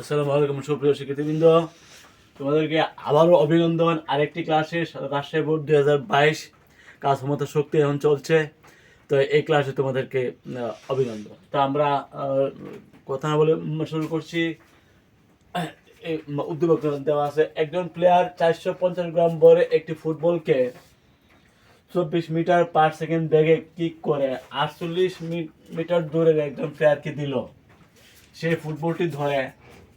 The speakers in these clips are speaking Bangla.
আসসালামু আলাইকুম সুপ্রিয় শিক্ষার্থীবৃন্দ। তোমাদেরকে আবারও অভিনন্দন। আরেকটি ক্লাসে রাজশাহী বোর্ড দুই হাজার বাইশ কাজ ক্ষমতা শক্তি এখন চলছে। তো এই ক্লাসে তোমাদেরকে অভিনন্দন। তো আমরা কথা বলে শুরু করছি। উদ্যোগ দেওয়া আছে। একজন প্লেয়ার চারশো পঞ্চাশ গ্রাম বরে একটি ফুটবলকে চব্বিশ মিটার পার সেকেন্ড বেগে কিক করে। আটচল্লিশ মিটার দূরের একজন প্লেয়ারকে দিল। সেই ফুটবলটি ধরে।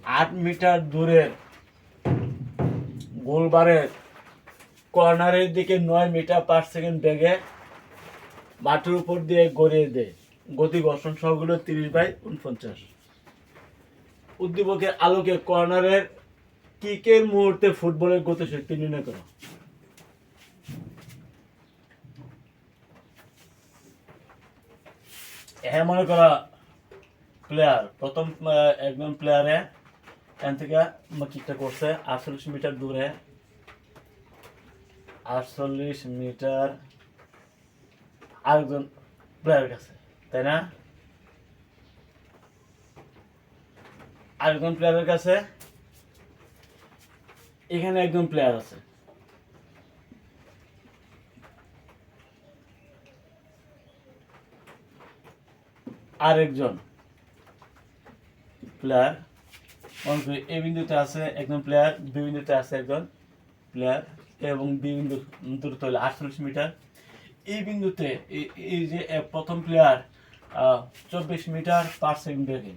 আট মিটার দূরের গোলবারের কর্নারের দিকে নয় মিটার পার সেকেন্ড বেগে মাঠের উপর দিয়ে গড়িয়ে দেয়। গতি ঘর্ষণ সহগুলো তিরিশ বাই উনপঞ্চাশ। উদ্দীপকের আলোকে কর্নারের কিকের মুহূর্তে ফুটবলের গতিশক্তি নির্ণয় করো। হ্যাঁ মনে করা প্লেয়ার প্রথম একজন প্লেয়ারে এখান থেকে কিকটা করছে? আটচল্লিশ মিটার দূরে। আটচল্লিশ মিটার আরেকজন প্লেয়ারের কাছে, তাই না? আরেকজন প্লেয়ারের কাছে। এখানে একজন প্লেয়ার আছে। আরেকজন প্লেয়ার এ বিন্দুতে আছে একজন প্লেয়ার বি বিন্দুতে আছে একজন প্লেয়ার এবং বি বিন্দু দূরত্ব হলো আটচল্লিশ মিটার। এই বিন্দুতে এই- যে প্রথম প্লেয়ার চব্বিশ মিটার পার সেকেন্ড বেগে।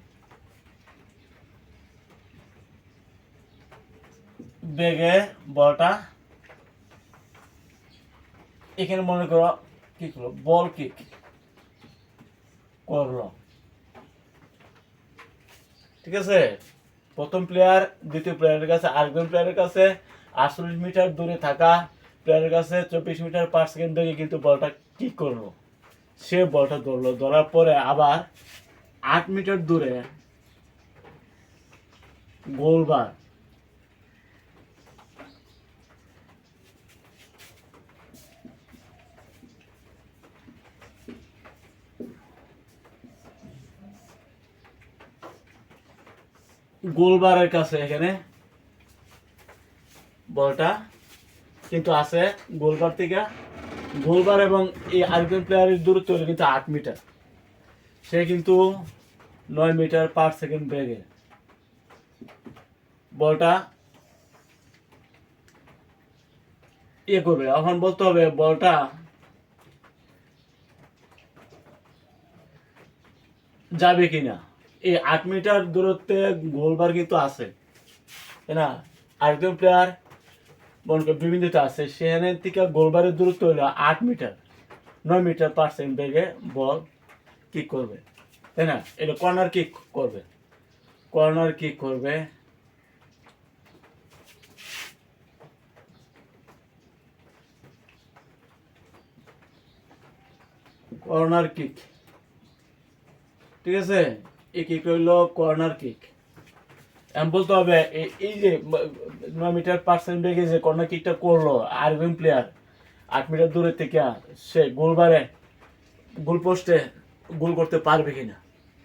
বেগে বলটা, এখানে মনে করো, কি করল? বল কিক করল। ঠিক আছে? প্রথম প্লেয়ার দ্বিতীয় প্লেয়ারের কাছে আরেকজন প্লেয়ারের কাছে আটচল্লিশ মিটার দূরে থাকা প্লেয়ারের কাছে চব্বিশ মিটার পার সেকেন্ড বেগে কিন্তু বলটা কি করল। সে বলটা ধরলো, ধরার পরে আবার আট মিটার দূরে গোলবার গোলবারের কাছে এখানে বলটা কিন্তু আছে গোলবার থেকে। গোলবার এবং এই আরেকজন প্লেয়ারের দূরত্ব কিন্তু আট মিটার। সে কিন্তু নয় মিটার পার সেকেন্ড বেগে। বলটা ইয়ে করবে, এখন বলতে হবে বলটা যাবে কিনা। এই আট মিটার দূরত্বে গোলবার কিন্তু আছে। না? আরেকজন প্লেয়ার বিভিন্নতে আছে, সেখানে থেকে গোলবারের দূরত্ব হলো আট মিটার। নয় মিটার পার্সেন্ট বেগে বল কিক করবে। তাই না? এটা কর্নার কিক করবে। কর্নার কিক করবে। কর্নার কিক ঠিক আছে? এই কিক হইল কর্নার কিক এম বলতে হবে এই যে নয় মিটার পার্সেন্ট বেগে যে কর্নার কিকটা করল আরবিএম প্লেয়ার আট মিটার দূরে থেকে সে গোলবারে গোল পোস্টে গোল করতে পারবে কিনা?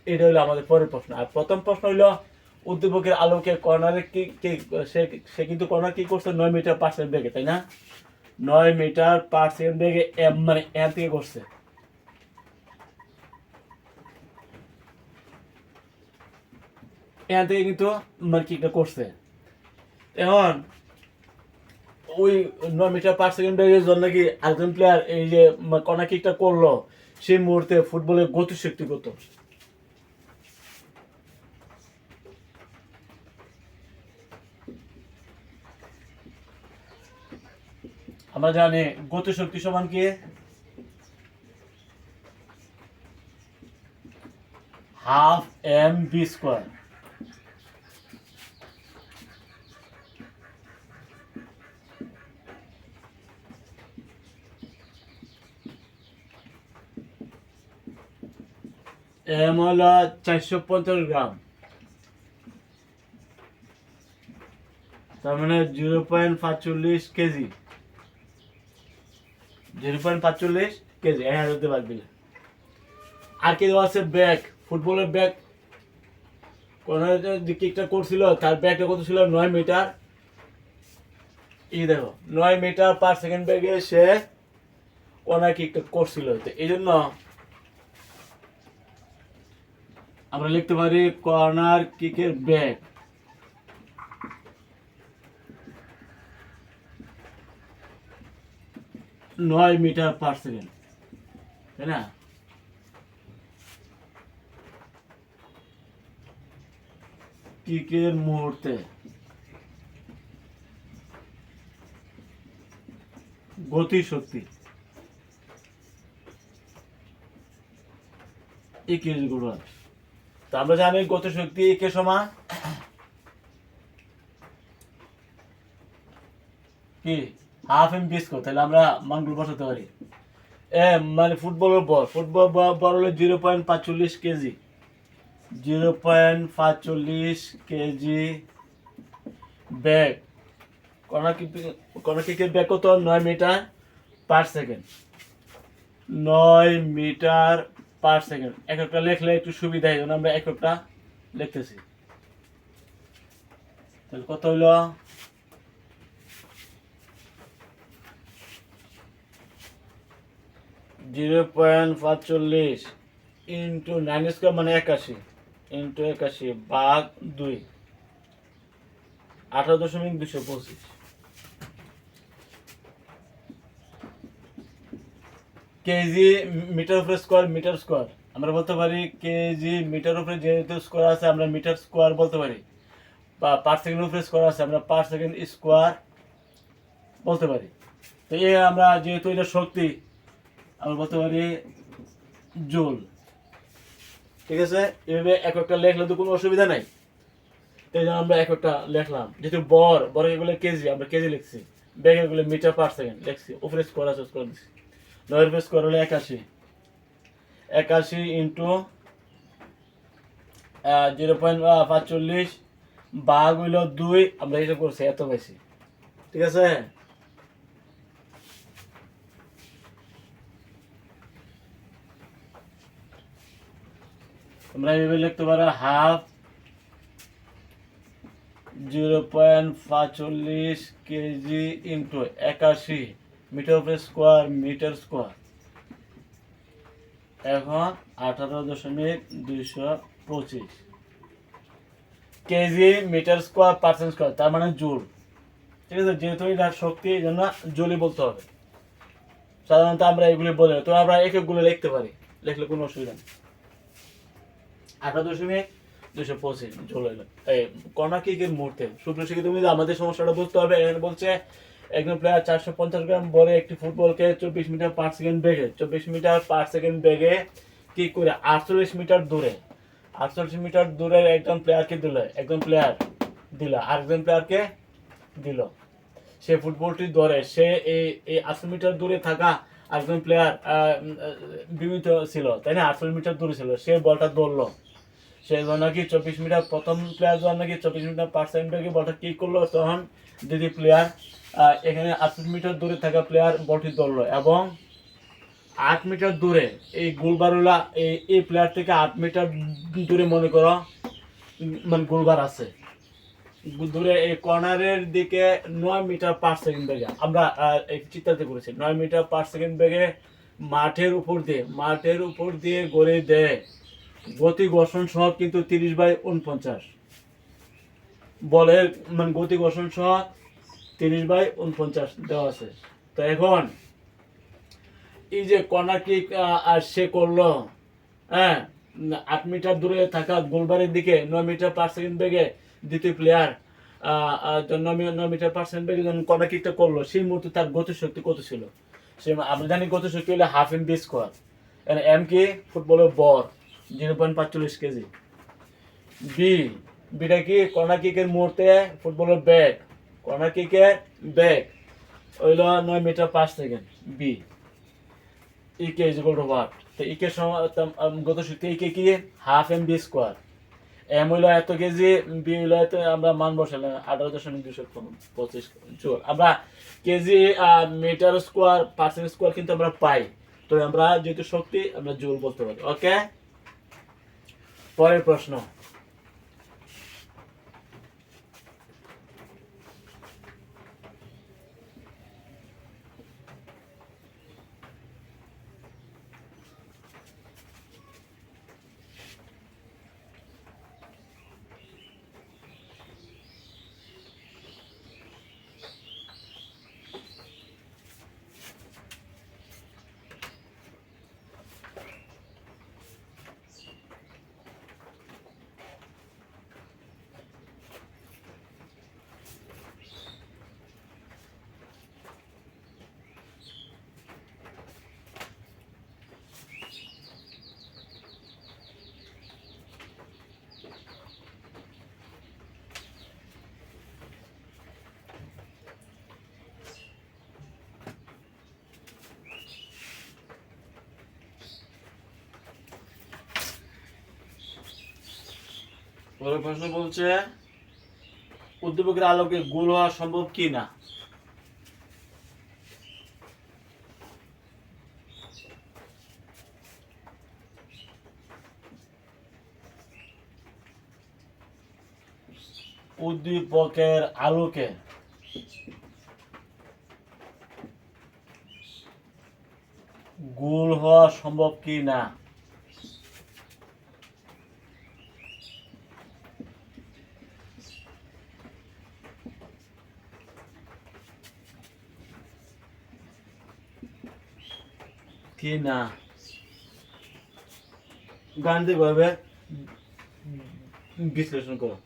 এটা হলো আমাদের পরের প্রশ্ন। আর প্রথম প্রশ্ন হইল, উদ্দীপকের আলোকে কর্নারে কি সে সে কিন্তু কর্নার কি করছে নয় মিটার পার্সেন্ট বেগে, তাই না? নয় মিটার পার্সেন্ট বেগে এম মানে এন থেকে করছে। এখান থেকে কিন্তু মানে করছে। এখন ওই মিটার পার সেকেন্ড বেগের জন্য কি একজন প্লেয়ার এই যে কর্নার কিকটা করল, সেই মুহূর্তে ফুটবলের আমরা জানি গতিশক্তি সমান কি? Half M V square. M হলো চারশো পঞ্চাশ গ্রাম। তার মানে জিরো পয়েন্ট পাঁচচল্লিশ কেজি। জিরো পয়েন্ট পাঁচচল্লিশ কেজি এক হাজার বাদ দিলে আর কি দেওয়া আছে? ব্যাগ, ফুটবলের ব্যাগ। কর্নার যে কিকটা করছিল, তার ব্যাগটা কত ছিল? নয় মিটার। এই দেখো, নয় মিটার পার সেকেন্ড ব্যাগে সে কর্নার কিকটা করছিল। এই জন্য আমরা লিখতে পারি কর্নার কিকের ব্যাগ নয় মিটার পার সেকেন্ড, তাই না? কিকের মুহূর্তে গতি শক্তি একে গুণ। তো আমরা জানি গতি শক্তি একে সমান? কি? হাফ এম বিস্কো তাহলে আমরা মানগুলো বসাতে পারি। এ মানে ফুটবলের বল ফুটবল বল হলো জিরো পয়েন্ট পাঁচচল্লিশ কেজি। জিরো পয়েন্ট পাঁচচল্লিশ কেজি ব্যাগ। কর্নার কিকের ব্যাগ কত? নয় মিটার পার সেকেন্ড। নয় মিটার পার সেকেন্ড এককটা লেখলে একটু সুবিধা হয় আমরা এককটা লিখতেছি। তাহলে কত হইল? জিরো পয়েন্ট পাঁচচল্লিশ ইন্টু নাইন স্কোয়ার মানে একাশি। ইন্টু একাশি বাঘ দুই। আঠারো দশমিক দুশো পঁচিশ। কেজি মিটার উপরে স্কোয়ার মিটার স্কোয়ার আমরা বলতে পারি কেজি মিটার উপরে যেহেতু স্কোয়ার আছে, আমরা মিটার স্কোয়ার বলতে পারি। বা পার সেকেন্ড উপরে স্কোয়ার আছে, আমরা পার সেকেন্ড স্কোয়ার বলতে পারি। তো এই আমরা যেহেতু এটা শক্তি, আমরা বলতে পারি জুল। ঠিক আছে? এভাবে এক একটা লেখলে তো কোনো অসুবিধা নাই। তাই জন্য আমরা এক একটা লেখলাম। যেহেতু বর বর এগুলো কেজি, আমরা কেজি লিখছি। ব্যাগ এগুলো মিটার পার সেকেন্ড লিখছি। উপরে স্কোয়ার আছে স্কোয়ার দিচ্ছি নয়ের উপরে স্কোয়ার একাশি একাশি ইন্টু জিরো পয়েন্ট পাঁচচল্লিশ, বাঘ হইল দুই, আমরা হিসাব করছি এত বেশি। ঠিক আছে? তোমরা এইভাবে লিখতে পারো হাফ জিরো পয়েন্ট পাঁচচল্লিশ কেজি ইন্টু একাশি। Metre square metre square. এখন আঠারো দশমিক দুইশো পঁচিশ। KG metre square, percent square, তার মানে জুল। ঠিক আছে? যেহেতু এটা শক্তি, এই জন্য জুলই বলতে হবে। সাধারণত আমরা এগুলি বলে তো আমরা এক একগুলো লিখতে পারি। লিখলে কোনো অসুবিধা নেই। আঠারো দশমিক দুশো পঁচিশ, জল হইল। এই কর্নার কিকের মুহূর্তে সুপ্রিয় শিক্ষিত তুমি আমাদের সমস্যাটা বুঝতে হবে এখানে বলছে একজন প্লেয়ার চারশো পঞ্চাশ গ্রাম বলে একটি ফুটবলকে চব্বিশ মিটার পার সেকেন্ড বেগে, চব্বিশ মিটার পার সেকেন্ড বেগে কি করে আটচল্লিশ মিটার দূরে, আটচল্লিশ মিটার দূরের একজন প্লেয়ারকে দিল, একজন প্লেয়ার দিল, আরেকজন প্লেয়ারকে দিল। সে ফুটবলটি ধরে, সে এই এই আটশো মিটার দূরে থাকা একজন প্লেয়ার বিমিত ছিল, তাই না? আটশো মিটার দূরে ছিল, সে বলটা ধরলো। সে যখন নাকি চব্বিশ মিটার, প্রথম প্লেয়ার যখন নাকি চব্বিশ মিটার পার সেকেন্ড বলটা কি করল, তখন দিদি প্লেয়ার এখানে আটশো মিটার দূরে থাকা প্লেয়ার বলটি ধরলো এবং আট মিটার দূরে এই গোলবারুলা, এই এই প্লেয়ার থেকে আট মিটার দূরে মনে করো মানে গোলবার আছে। দূরে এই কর্নারের দিকে নয় মিটার পার সেকেন্ড বেগে। আমরা এই চিত্রাতে করেছি। নয় মিটার পার সেকেন্ড বেগে মাঠের উপর দিয়ে, মাঠের উপর দিয়ে গড়ে দেয়। গতি ঘর্ষণ সহ কিন্তু তিরিশ বাই উনপঞ্চাশ বলের মানে গতি ঘর্ষণ সহ তিরিশ বাই উনপঞ্চাশ দেওয়া আছে। তো এখন, এই যে কর্নার কিক আর সে করল হ্যাঁ আট মিটার দূরে থাকা গোলবারের দিকে, নয় মিটার পার সেকেন্ড বেগে দ্বিতীয় প্লেয়ার নয় মিটার পার সেকেন্ড বেগে যখন কর্নার কিকটা করল, সেই মুহূর্তে তার গতিশক্তি কত ছিল? সে, আমরা জানি গতিশক্তি হলে half m v square m কি? ফুটবলের বর জিরো পয়েন্ট পাঁচচল্লিশ কেজি। বি বিটা কি? কর্নার কিকের মুহূর্তে ফুটবলের ব্যাগ কর্নার কিকের ব্যাগ হইল নয় মিটার পাঁচ second v E k is equal to what তো ইকে গত শক্তি ইকে কি? Half m v square m হইল এত কেজি বি হইল এত, আমরা মান বসালাম আঠারো দশমিক দুশো পঁচিশ জোর আমরা kg metre square percent square কিন্তু আমরা পাই। তো আমরা যেহেতু শক্তি, আমরা জোর বলতে পারি। ওকে পরের প্রশ্ন। পরের প্রশ্ন বলছে, উদ্দীপকের আলোকে গোল হওয়া সম্ভব কি না উদ্দীপকের আলোকে। গোল হওয়া সম্ভব কি না কি না? গাণিতিক ভাবে বিশ্লেষণ করো।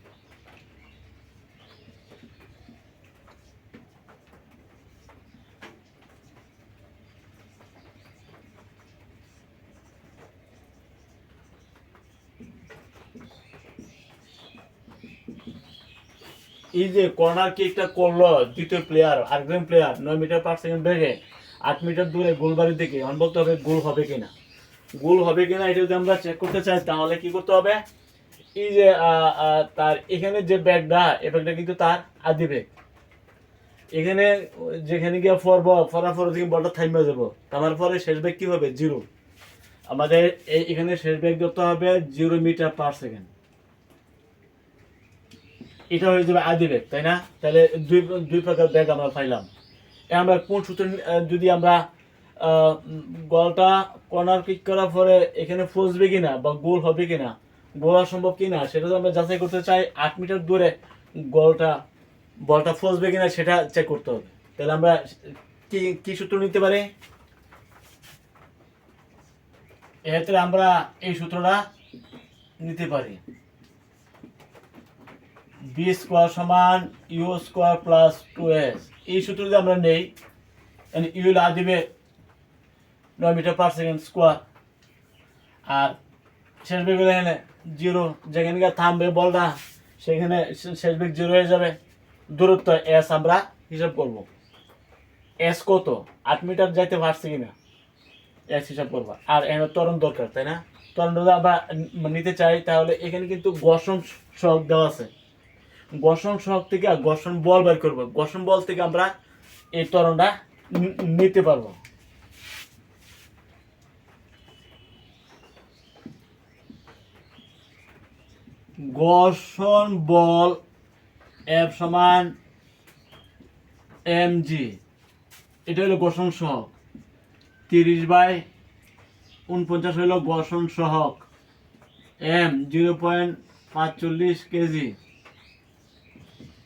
এই যে কর্নার কিকটা করল দ্বিতীয় প্লেয়ার আরেকজন প্লেয়ার নয় মিটার পার সেকেন্ড বেগে আট মিটার দূরে গোলবাড়ি থেকে, এখন বলতে হবে গোল হবে কিনা। গোল হবে কিনা এটা যদি আমরা চেক করতে চাই, তাহলে কি করতে হবে? এই যে তার এখানে যে ব্যাগটা এই ব্যাগটা কিন্তু তার আদি ব্যাগ। এখানে যেখানে গিয়ে ফরব ফরার পরে থেকে বলটা থাইমে যাব তার পরে শেষ ব্যাগ কি হবে? জিরো। আমাদের এই এখানে শেষ ব্যাগ ধরতে হবে জিরো মিটার পার সেকেন্ড। এটা হয়ে যাবে আদি ব্যাগ, তাই না? তাহলে দুই দুই প্রকার ব্যাগ আমরা পাইলাম। এ আমরা কোন সূত্র যদি আমরা বলটা কর্নার কিক করার পরে এখানে ফসবে কিনা বা গোল হবে কিনা, গোল সম্ভব কিনা, সেটা তো আমরা যাচাই করতে চাই। আট মিটার দূরে গোলটা, বলটা ফসবে কিনা সেটা চেক করতে হবে। তাহলে আমরা কি কি সূত্র নিতে পারি? এক্ষেত্রে আমরা এই সূত্রটা নিতে পারি। বি স্কোয়ার সমান u square plus two s এই সূত্র যদি আমরা নেই ইউ লা দিবে নয় মিটার পার সেকেন্ড স্কোয়ার আর শেষ বেগ এখানে জিরো যেখানে থামবে বলটা, সেখানে শেষ বেগ জিরো হয়ে যাবে। দূরত্ব এস আমরা হিসাব করব। এস কত? আট মিটার যাইতে পারছে কিনা? এস হিসাব করব। আর এখানে ত্বরণ দরকার, তাই না? ত্বরণ যদি আমরা নিতে চাই, তাহলে এখানে কিন্তু ঘর্ষণ সহগ দেওয়া আছে। ঘর্ষণ সহগ থেকে আর ঘর্ষণ বল বের করব। ঘর্ষণ বল থেকে আমরা এই ত্বরণটা নি- নিতে পারব। ঘর্ষণ বল এফ সমান এম জি এটা হলো ঘর্ষণ সহগ তিরিশ বাই উনপঞ্চাশ হইল ঘর্ষণ সহগ এম জিরো পয়েন্ট পাঁচচল্লিশ কেজি।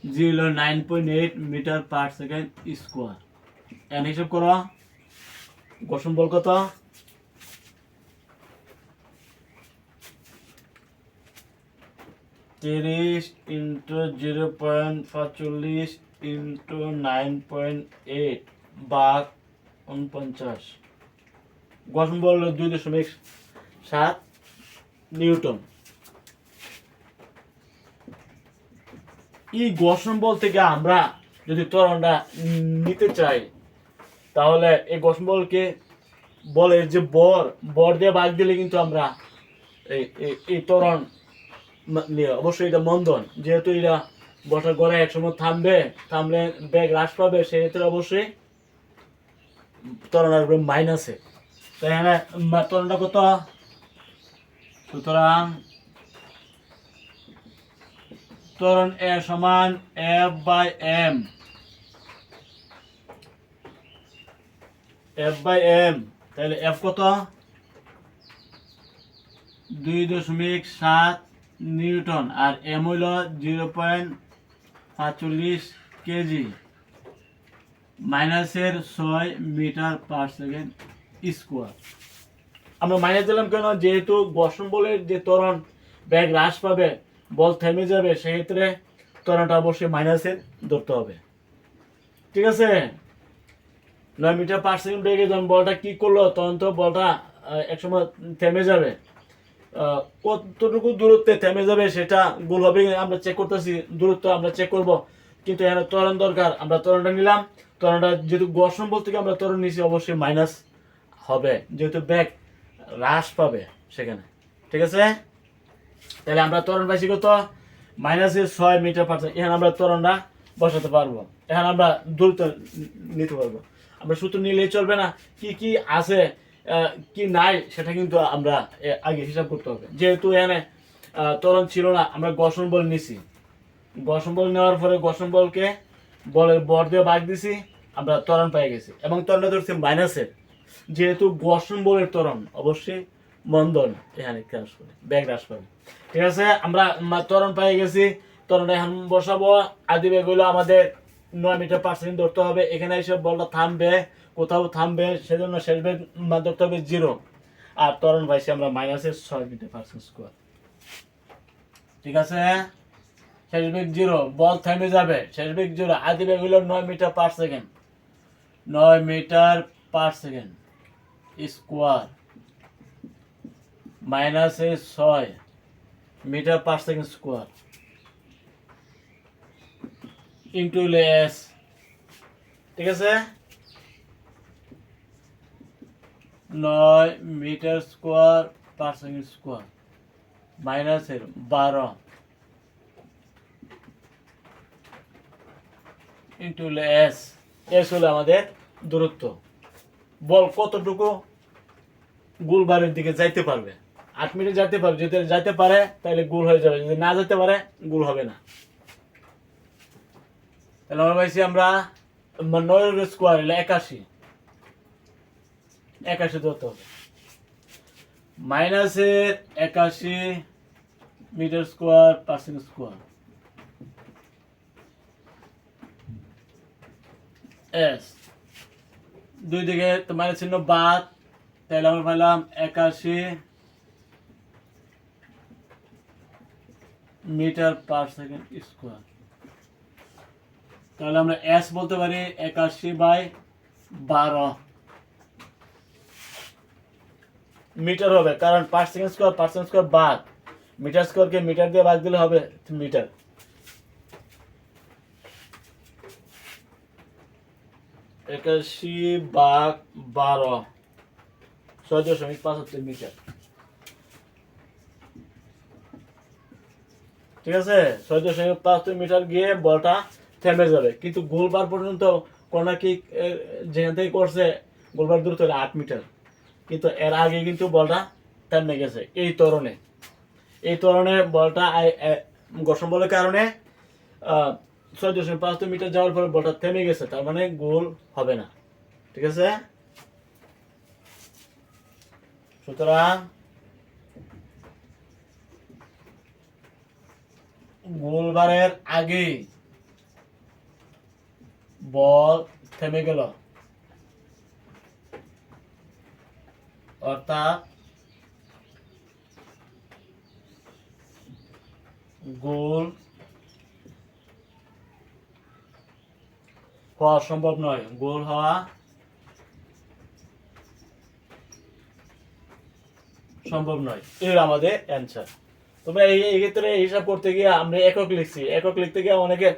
জি হলো nine point eight metre per second square. N হিসাব করো। ঘর্ষণ বল কত? তিরিশ ইন্টু জিরো পয়েন্ট পাঁচচল্লিশ ইন্টু নাইন পয়েন্ট এইট বাঘ উনপঞ্চাশ ঘর্ষণ বল দুই দশমিক সাত নিউটন। এই ঘর্ষণ বল থেকে আমরা যদি ত্বরণটা নিতে চাই, তাহলে এই ঘর্ষণ বলকে বলে যে বর বর দিয়ে ভাগ দিলে কিন্তু আমরা এই, এই- নিয়ে অবশ্যই এটা মন্দন। যেহেতু এটা বসার গড়ে একসময় থামবে, থামলে ব্যাগ হ্রাস পাবে সেহেতু অবশ্যই ত্বরণ আসবে মাইনাসে তাই মা- ত্বরণটা কত? সুতরাং ত্বরণ এ সমান F by m. F by m, তাহলে এফ কত? দুই দশমিক সাত নিউটন, আর এম হইল জিরো পয়েন্ট পাঁচচল্লিশ কেজি। মাইনাসের ছয় মিটার পার সেকেন্ড স্কোয়ার। আমরা মাইনাস দিলাম কেন? যেহেতু বলের যে ত্বরণ, ব্যাগ হ্রাস পাবে বল থেমে যাবে, সেক্ষেত্রে ত্বরণটা অবশ্যই মাইনাসের ধরতে হবে। ঠিক আছে? নয় মিটার পার সেকেন্ড বেগে যখন বলটা কি করল, তখন তো বলটা একসময় থেমে যাবে। কতটুকু দূরত্বে থেমে যাবে সেটা গোল হবে, আমরা চেক করতেছি, দূরত্ব আমরা চেক করব। কিন্তু এখানে ত্বরণ দরকার, আমরা ত্বরণটা নিলাম। ত্বরণটা যেহেতু ঘর্ষণ বল থেকে আমরা ত্বরণ নিছি অবশ্যই মাইনাস হবে। যেহেতু ব্যাগ হ্রাস পাবে সেখানে। ঠিক আছে? তাহলে আমরা ত্বরণ পাইছি কত? মাইনাসে ছয় মিটার পার এখানে আমরা ত্বরণটা বসাতে পারব। এখানে আমরা দ্রুত নিতে পারব। আমরা সূত্র নিলেই চলবে না। কি কি আছে কি নাই সেটা কিন্তু আমরা আগে হিসাব করতে হবে। যেহেতু এখানে আহ, ত্বরণ ছিল না আমরা ঘর্ষণ বল নিছি। ঘর্ষণ বল নেওয়ার পরে ঘর্ষণ বলকে বলের বর দিয়ে ভাগ দিছি আমরা ত্বরণ পেয়ে গেছি। এবং ত্বরণটা ধরছি মাইনাসের যেহেতু ঘর্ষণ বলের ত্বরণ অবশ্যই মন্দন এখানে হ্রাস করে ব্যাগ হ্রাস করে ঠিক আছে, আমরা ত্বরণ পেয়ে গেছি। তরণ এখন বসাবো। আদি বেগগুলো আমাদের নয় মিটার পার সেকেন্ড ধরতে হবে। এখানে এসে বলটা থামবে, কোথাও থামবে, সেজন্য শেষ ব্যাগ ধরতে হবে জিরো। আর ত্বরণ পাইছি আমরা মাইনাসের ছয় মিটার পার সেকেন্ড স্কোয়ার ঠিক আছে? শেষ বেগ জিরো। বল থেমে যাবে। শেষ বেগ জিরো। আদি বেগ নয় মিটার পার সেকেন্ড। নয় মিটার পার সেকেন্ড। স্কোয়ার মাইনাসে ছয় metre per second square into s. ঠিক আছে? নয় metre square per second square. মাইনাসের বারো। Into S. এস হলো আমাদের দূরত্ব। বল কতটুকু? গোলবারের দিকে যাইতে পারবে। আট মিনিট যাইতে পারবে। যদি যাইতে পারে তাহলে গোল হয়ে যাবে। যদি না যেতে পারে, গোল হবে না। তাহলে আমরা পাইছি আমরা ম- নয় স্কোয়ার হলে একাশি। একাশি ধরতে হবে। মাইনাসের একাশি metre square percent square s দুই দিকে তোমার চিহ্ন বাদ। তাহলে আমরা পাইলাম একাশি মিটার পার সেকেন্ড স্কোয়ার। তাহলে আমরা এস বলতে পারি একাশি বাই বারো। মিটার হবে, কারণ per second square, per second square বাদ। মিটার স্কোয়ারকে মিটার দিয়ে বাদ দিলে হবে মিটার। একাশি বাঘ বারো। ছয় দশমিক পাঁচাত্তর মিটার। ঠিক আছে? ছয় দশমিক পাঁচাত্তর মিটার গিয়ে বলটা থেমে যাবে। কিন্তু গোলবার পর্যন্ত কর্নার কিক যেখান থেকে করছে, গোলবার দূরত্ব আট মিটার। কিন্তু এর আগে কিন্তু বলটা থেমে গেছে। এই তরণে। এই তরণে বলটা ঘর্ষণ বলের কারণে ছয় দশমিক পাঁচ মিটার যাওয়ার পরে বলটা থেমে গেছে। তার মানে গোল হবে না। ঠিক আছে? সুতরাং গোলবারের আগে বল থেমে গেল। অর্থাৎ গোল হওয়া সম্ভব নয়। গোল হওয়া সম্ভব নয়। এর আমাদের অ্যান্সার তোমরা এই ক্ষেত্রে হিসাব করতে গিয়ে আমরা একক লিখছি। একক লিখতে গিয়ে অনেকে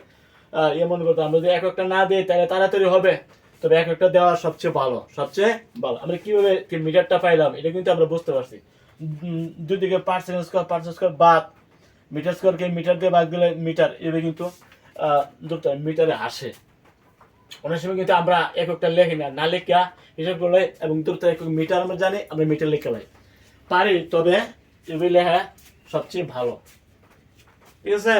ইয়ে মনে করতো, আমরা যদি এককটা না দিই, তাহলে তাড়াতাড়ি হবে। তবে এককটা দেওয়া সবচেয়ে ভালো সবচেয়ে ভালো। আমরা কীভাবে মিটারটা পাইলাম, এটা কিন্তু আমরা বুঝতে পারছি। দুদিকে পার্সেন্ট স্কোয়ার পার্সেন্ট স্কোয়ার বাদ। মিটার স্কোয়ারকে মিটার দিয়ে বাদ দিলে মিটার, এভাবে কিন্তু মিটারে আসে। অনেক সময় কিন্তু আমরা এককটা লেখি না না লেখা হিসাব করলে এবং দ্রুত একক মিটার আমরা জানি, আমরা মিটার লেখা লাই পারি, তবে এভাবে লেখা সবচেয়ে ভালো। ঠিক আছে?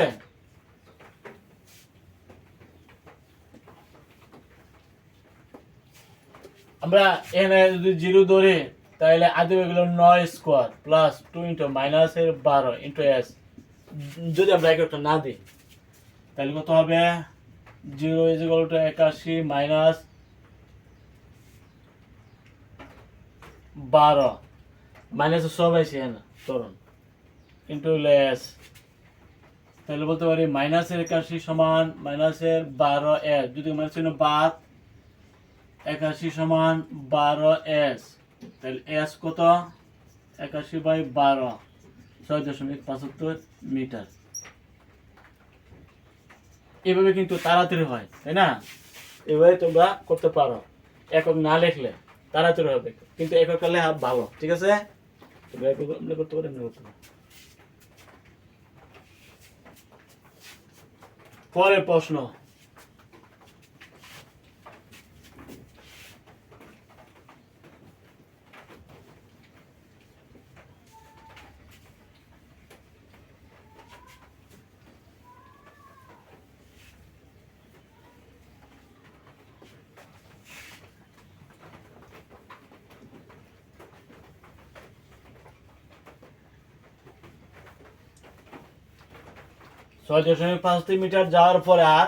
আমরা এখানে যদি জিরো ধরি, তাহলে আদি হয়ে গেল নয় স্কোয়ার প্লাস টু ইন্টু মাইনাসের বারো ইন্টু এস যদি আমরা এককটা না দিই, তাহলে কত হবে? জিরো ইজ ইকুয়াল টু একাশি মাইনাস বারো। মাইনাস সব আছে না তরুণ ইন্টু লেস। তাহলে বলতে পারি মাইনাসের একাশি সমান মাইনাসের বারো এস। যদি মাইনাস চিহ্ন বাদ, একাশি সমান বারো এস। তাহলে এস কত? একাশি বাই বারো। ছয় দশমিক পঁচাত্তর মিটার। এভাবে কিন্তু তাড়াতাড়ি হয়, তাই না? এভাবে তোমরা করতে পারো। একক না লিখলে তাড়াতাড়ি হবে, কিন্তু একক লেখা ভালো, ঠিক আছে? করতে পারো করতে পারো। পরের প্রশ্ন ছয় দশমিক পাঁচ তিন মিটার যাওয়ার পরে আর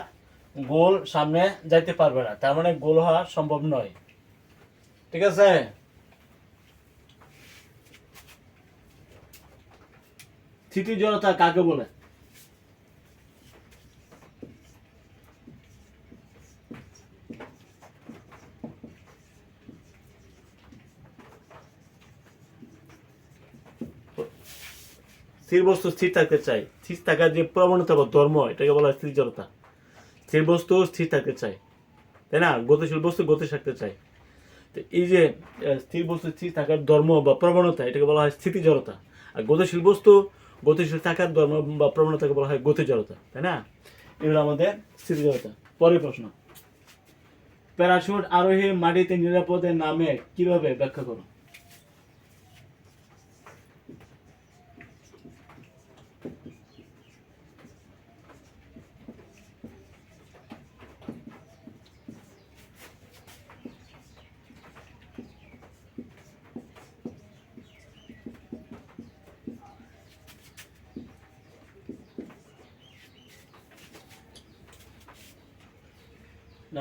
গোল সামনে যাইতে পারবে না। তার মানে গোল হওয়া সম্ভব নয়। ঠিক আছে? স্থিতি জড়তা কাকে বলে? স্থির বস্তু স্থির থাকতে চাই। স্থির থাকার যে প্রবণতা বা ধর্ম, এটাকে বলা হয় স্থির জড়তা। স্থির বস্তু স্থির থাকতে চাই। তাই না? গতিশীল বস্তু গতি থাকতে চাই। তো এই যে স্থির বস্তু স্থির থাকার ধর্ম বা প্রবণতা, এটাকে বলা হয় স্থিতি জড়তা। আর গতিশীল বস্তু গতিশীল থাকার ধর্ম বা প্রবণতাকে বলা হয় গতি জড়তা। তাই না? এগুলো আমাদের স্থিতি জড়তা। পরের প্রশ্ন। প্যারাশুট আরোহী মাটিতে নিরাপদে নামে কীভাবে ব্যাখ্যা করো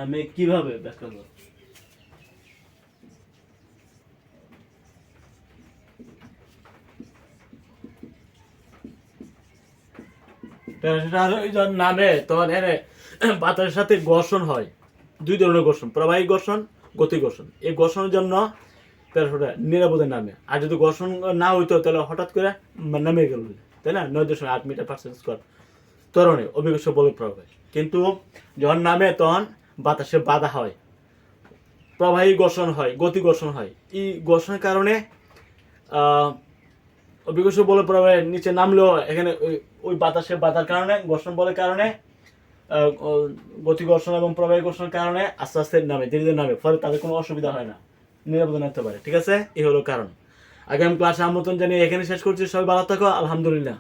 নামে কীভাবে ব্যাখ্যা করো প্যারাশুট আরোহী যখন নামে তখন এর বাতাসের সাথে ঘর্ষণ হয়। দুই ধরনের ঘর্ষণ প্রবাহী ঘর্ষণ গতি ঘর্ষণ। এই ঘর্ষণের জন্য প্যারাশুটে নিরাপদে নামে। আর যদি ঘর্ষণ না হইতো, তাহলে হঠাৎ করে নামে গেল তাই না? নয় দশমিক আট মিটার পার্সেন্ট স্কোয়ার ত্বরণে অভিজ্ঞ বলে হয়। কিন্তু যখন নামে, তখন বাতাসে বাধা হয়, প্রবাহী ঘর্ষণ হয়, গতি ঘর্ষণ হয়। এই ঘর্ষণের কারণে অভিজ্ঞ বলে প্রভাবে নিচে নামলেও এখানে ওই বাতাসে বাধার কারণে, ঘর্ষণ বলের কারণে গতি ঘর্ষণ এবং প্রবাহী ঘর্ষণের কারণে আস্তে আস্তে নামে, ধীরে ধীরে নামে, ফলে তাদের কোনো অসুবিধা হয় না, নিরাপদে নামতে পারে, ঠিক আছে? এই হলো কারণ। আগামী ক্লাসে আমন্ত্রণ জানিয়ে এখানে শেষ করছি, সবাই ভালো থাকো, আলহামদুলিল্লাহ।